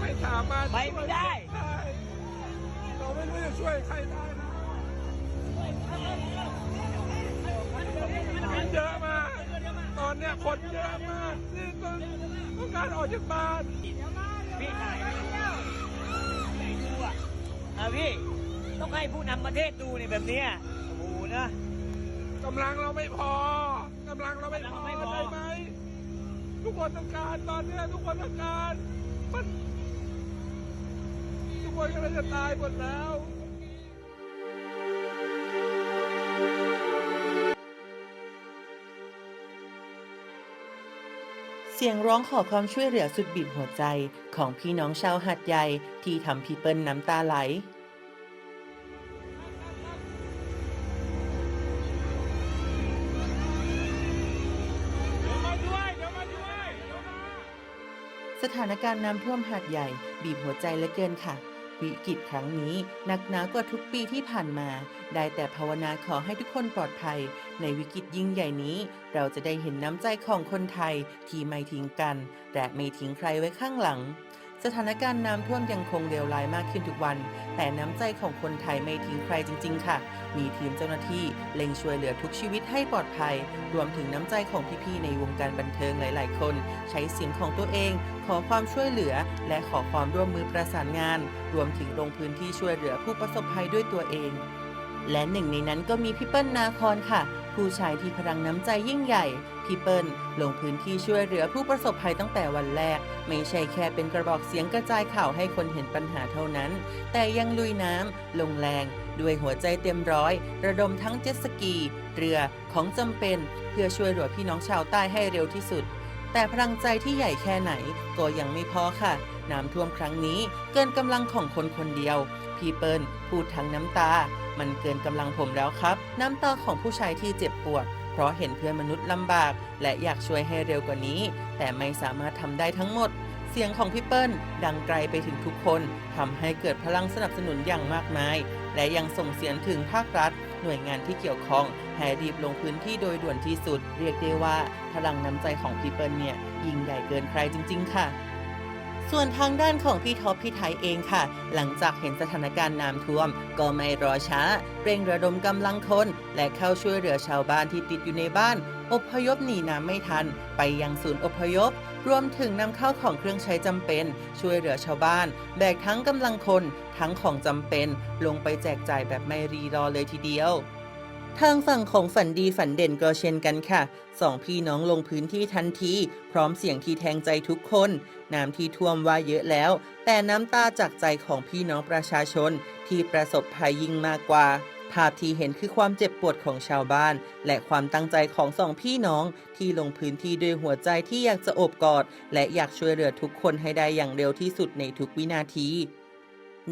ไม่สามารถไปไม่ได้ช่วยเราไม่รู้จะช่วยใครได้นะคนเยอะมาก ตอนเนี้ยคนเยอะมากที่ต้องต้องการออกจากบ้านพี่ถ่ายให้ดูให้ดูอะอะพี่ ต้องให้ผู้นำประเทศดูเนี่ยแบบเนี้ยโอ้โหนะกำลังเราไม่พอกำลังเราไม่พอไม่พอได้ไหมทุกคนต้องการตอนเนี้ยทุกคนต้องการมันทุก คนกำลังจะตายหมดแล้วเสียงร้องขอความช่วยเหลือสุดบีบหัวใจของพี่น้องชาวหัดใหญ่ที่ทำพี่เปิ้ลน้ำตาไหลเดี๋ยวมาด้วยเดี๋ยวมาด้วยเดี๋ยวมาสถานการณ์น้ำท่วมหาดใหญ่บีบหัวใจเหลือเกินค่ะ วิกฤตครั้งนี้หนักหนากว่าทุกปีที่ผ่านมา ได้แต่ภาวนาขอให้ทุกคนปลอดภัย ในวิกฤตยิ่งใหญ่นี้ เราจะได้เห็นน้ำใจของคนไทยที่ไม่ทิ้งกัน และไม่ทิ้งใครไว้ข้างหลัง สถานการณ์น้ำท่วมยังคงเลวร้ายมากขึ้นทุกวัน แต่น้ำใจของคนไทยไม่ทิ้งใครจริง ๆ ค่ะ มีทีมเจ้าหน้าที่เล็งช่วยเหลือทุกชีวิตให้ปลอดภัย รวมถึงน้ำใจของพี่ๆในวงการบันเทิงหลาย ๆ คน ใช้เสียงของตัวเอง ขอความช่วยเหลือ และขอความร่วมมือประสานงาน รวมถึงลงพื้นที่ช่วยเหลือผู้ประสบภัยด้วยตัวเอง และหนึ่งในนั้นก็มีพี่เปิ้ลนาคอนค่ะ ผู้ชายที่พลังน้ำใจยิ่งใหญ่ พี่เปิ้ลลงพื้นที่ช่วยเหลือผู้ประสบภัยตั้งแต่วันแรก ไม่ใช่แค่เป็นกระบอกเสียงกระจายข่าวให้คนเห็นปัญหาเท่านั้น แต่ยังลุยน้ำลงแรง ด้วยหัวใจเต็มร้อย ระดมทั้งเจ็ตสกี เรือของจำเป็น เพื่อช่วยเหลือพี่น้องชาวใต้ให้เร็วที่สุด แต่พลังใจที่ใหญ่แค่ไหนก็ยังไม่พอค่ะน้ำท่วมครั้งนี้เกินกำลังของคนคนเดียว พี่เปิ้ลพูดทั้งน้ำตา มันเกินกำลังผมแล้วครับ น้ำตาของผู้ชายที่เจ็บปวด เพราะเห็นเพื่อนมนุษย์ลำบาก และอยากช่วยให้เร็วกว่านี้ แต่ไม่สามารถทำได้ทั้งหมด เสียงของพี่เปิ้ลดังไกลไปถึงทุกคนทำให้เกิดพลังสนับสนุนอย่างมากมาย และยังส่งเสียงถึงภาครัฐ หน่วยงานที่เกี่ยวข้องให้รีบลงพื้นที่โดยด่วนที่สุด เรียกได้ว่าพลังน้ำใจของพี่เปิ้ลเนี่ยยิ่งใหญ่เกินใครจริง ๆ ค่ะ ส่วนทางด้านของพี่ท็อปพี่ไทยเองค่ะ หลังจากเห็นสถานการณ์น้ำท่วม ก็ไม่รอช้า เร่งระดมกำลังคน และเข้าช่วยเหลือชาวบ้านที่ติดอยู่ในบ้าน อพยพหนีน้ำไม่ทัน ไปยังศูนย์อพยพ รวมถึงนำเข้าของเครื่องใช้จำเป็น ช่วยเหลือชาวบ้าน แบกทั้งกำลังคน ทั้งของจำเป็น ลงไปแจกจ่ายแบบไม่รีรอเลยทีเดียว ทางฝั่งของฝันดีฝันเด่นก็เช่นกันค่ะสองพี่น้องลงพื้นที่ทันที พร้อมเสียงที่แทงใจทุกคน น้ำที่ท่วมว่าเยอะแล้ว แต่น้ำตาจากใจของพี่น้องประชาชน ที่ประสบภัยยิ่งมากกว่า ภาพที่เห็นคือความเจ็บปวดของชาวบ้าน และความตั้งใจของสองพี่น้อง ที่ลงพื้นที่ด้วยหัวใจที่อยากจะโอบกอด และอยากช่วยเหลือทุกคนให้ได้อย่างเร็วที่สุดในทุกวินาที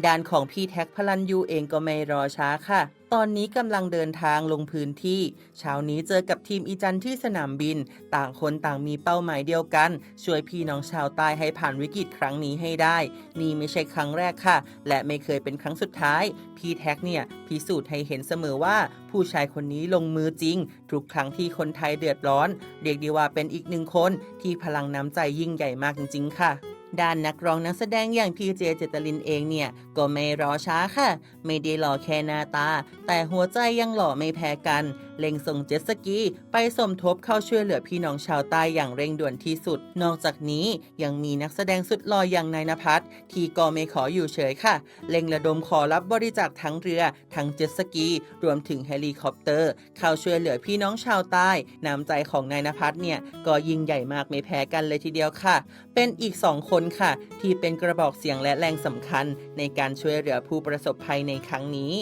ด้านของพี่แท็กพลันยูเองก็ไม่รอช้าค่ะ ตอนนี้กำลังเดินทางลงพื้นที่ เช้านี้เจอกับทีมอีจันที่สนามบิน ต่างคนต่างมีเป้าหมายเดียวกัน ช่วยพี่น้องชาวใต้ให้ผ่านวิกฤตครั้งนี้ให้ได้ นี่ไม่ใช่ครั้งแรกค่ะ และไม่เคยเป็นครั้งสุดท้าย พี่แท็กเนี่ยพิสูจน์ให้เห็นเสมอว่า ผู้ชายคนนี้ลงมือจริง ทุกครั้งที่คนไทยเดือดร้อน เรียกได้ว่าเป็นอีกหนึ่งคนที่พลังน้ำใจยิ่งใหญ่มากจริงๆค่ะ ด้านนักร้องนักแสดงอย่างพีเจเจตลินเองเนี่ย ก็ไม่รอช้าค่ะ ไม่ได้หล่อแค่หน้าตา แต่หัวใจยังหล่อไม่แพ้กันเล็งส่งเจ็ตสกี ไปสมทบเข้าช่วยเหลือพี่น้องชาวใต้อย่างเร่งด่วนที่สุด นอกจากนี้ยังมีนักแสดงสุดหล่ออย่างนายนภัสที่ก็ไม่ขออยู่เฉยค่ะ เล็งระดมขอรับบริจาคทั้งเรือ ทั้งเจ็ตสกี รวมถึงเฮลิคอปเตอร์ เข้าช่วยเหลือพี่น้องชาวใต้ น้ำใจของนายนภัสเนี่ยก็ยิ่งใหญ่มากไม่แพ้กันเลยทีเดียวค่ะ เป็นอีกสองคนค่ะ ที่เป็นกระบอกเสียงและแรงสำคัญ ในการช่วยเหลือผู้ประสบภัยในครั้งนี้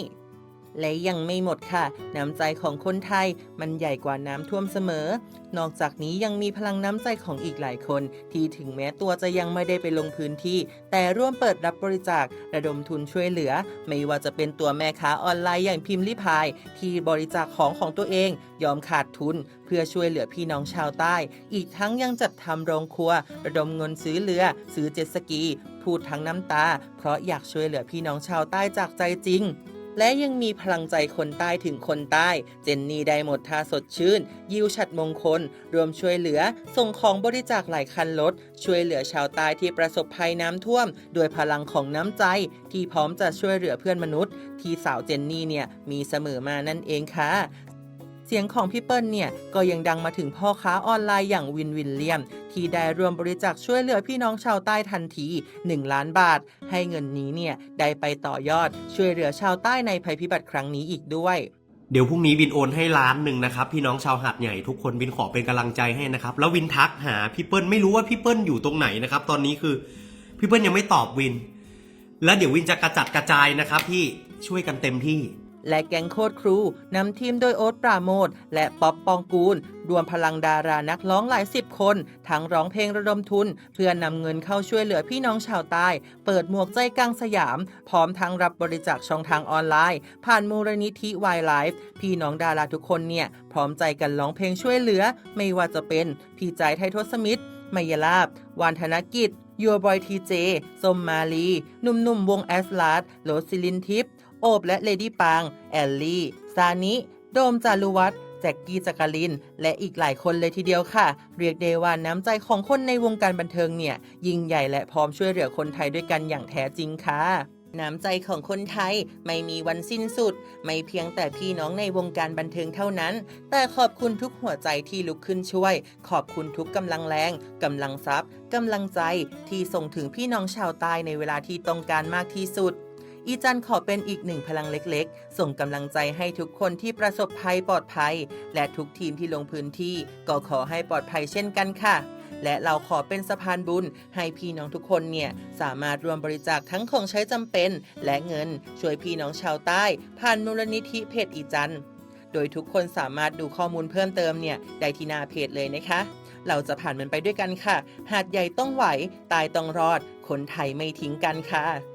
และยังไม่หมดค่ะ น้ำใจของคนไทยมันใหญ่กว่าน้ำท่วมเสมอ นอกจากนี้ยังมีพลังน้ำใจของอีกหลายคน ที่ถึงแม้ตัวจะยังไม่ได้ไปลงพื้นที่ แต่ร่วมเปิดรับบริจาคระดมทุนช่วยเหลือ ไม่ว่าจะเป็นตัวแม่ค้าออนไลน์อย่างพิมพ์ลิพาย ที่บริจาคของของตัวเอง ยอมขาดทุน เพื่อช่วยเหลือพี่น้องชาวใต้ อีกทั้งยังจัดทำโรงครัว ระดมเงินซื้อเรือ ซื้อเจ็ตสกีพูดทั้งน้ำตา เพราะอยากช่วยเหลือพี่น้องชาวใต้จากใจจริง และยังมีพลังใจคนใต้ถึงคนใต้ เจนนี่ได้หมดท่าสดชื่น ยิวฉัดมงคล รวมช่วยเหลือ ส่งของบริจาคหลายคันรถช่วยเหลือชาวใต้ที่ประสบภัยน้ำท่วมด้วยพลังของน้ำใจ ที่พร้อมจะช่วยเหลือเพื่อนมนุษย์ ที่สาวเจนนี่เนี่ยมีเสมอมานั่นเองค่ะ เสียงของพี่เปิ้ลเนี่ยก็ยังดังมาถึงพ่อค้าออนไลน์อย่างวินวินเลียม ที่ได้รวมบริจาคช่วยเหลือพี่น้องชาวใต้ทันที 1 ล้านบาท ให้เงินนี้เนี่ยได้ไปต่อยอด ช่วยเหลือชาวใต้ในภัยพิบัติครั้งนี้อีกด้วยเดี๋ยวพรุ่งนี้วินโอนให้ล้านหนึ่งนะครับพี่น้องชาวหาดใหญ่ทุกคนวินขอเป็นกำลังใจให้นะครับแล้ววินทักหาพี่เปิ้ลไม่รู้ว่าพี่เปิ้ลอยู่ตรงไหนนะครับตอนนี้คือพี่เปิ้ลยังไม่ตอบวิน แล้วเดี๋ยววินจะกระจัดกระจายนะครับพี่ช่วยกันเต็มที่ และแก๊งโคตรครูนำทีมโดยโอ๊ตปราโมทและป๊อปปองกูล รวมพลังดารานักร้องหลายสิบคน ทั้งร้องเพลงระดมทุน เพื่อนำเงินเข้าช่วยเหลือพี่น้องชาวใต้ เปิดหมวกใจกลางสยาม พร้อมทั้งรับบริจาคช่องทางออนไลน์ ผ่านมูลนิธิวายไลฟ์พี่น้องดาราทุกคนเนี่ย พร้อมใจกันร้องเพลงช่วยเหลือ ไม่ว่าจะเป็นพี่ใจไทยทศมิตรมายลาบวานธนกิจยัวบอยทีเจส้มมาลี หนุ่มๆ วงแอสลาดโรสซิลินทิพ โอบและเลดี้ปางแอลลี่ ซานิ โดมจารุวัฒน์แจ็กกี้จักริน และอีกหลายคนเลยทีเดียวค่ะ เรียกได้ว่าน้ำใจของคนในวงการบันเทิงเนี่ย ยิ่งใหญ่และพร้อมช่วยเหลือคนไทยด้วยกันอย่างแท้จริงค่ะน้ำใจของคนไทยไม่มีวันสิ้นสุด ไม่เพียงแต่พี่น้องในวงการบันเทิงเท่านั้น แต่ขอบคุณทุกหัวใจที่ลุกขึ้นช่วย ขอบคุณทุกกำลังแรงกำลังทรัพย์กำลังใจที่ส่งถึงพี่น้องชาวใต้ในเวลาที่ต้องการมากที่สุด อีจันขอเป็นอีกหนึ่งพลังเล็กๆ ส่งกำลังใจให้ทุกคนที่ประสบภัยปลอดภัย และทุกทีมที่ลงพื้นที่ก็ขอให้ปลอดภัยเช่นกันค่ะ และเราขอเป็นสะพานบุญ ให้พี่น้องทุกคนเนี่ย สามารถรวมบริจาคทั้งของใช้จำเป็น และเงินช่วยพี่น้องชาวใต้ ผ่านมูลนิธิเพจอีจันโดยทุกคนสามารถดูข้อมูลเพิ่มเติมเนี่ย ได้ที่หน้าเพจเลยนะคะ เราจะผ่านมันไปด้วยกันค่ะ หาดใหญ่ต้องไหว ตายต้องรอด คนไทยไม่ทิ้งกันค่ะ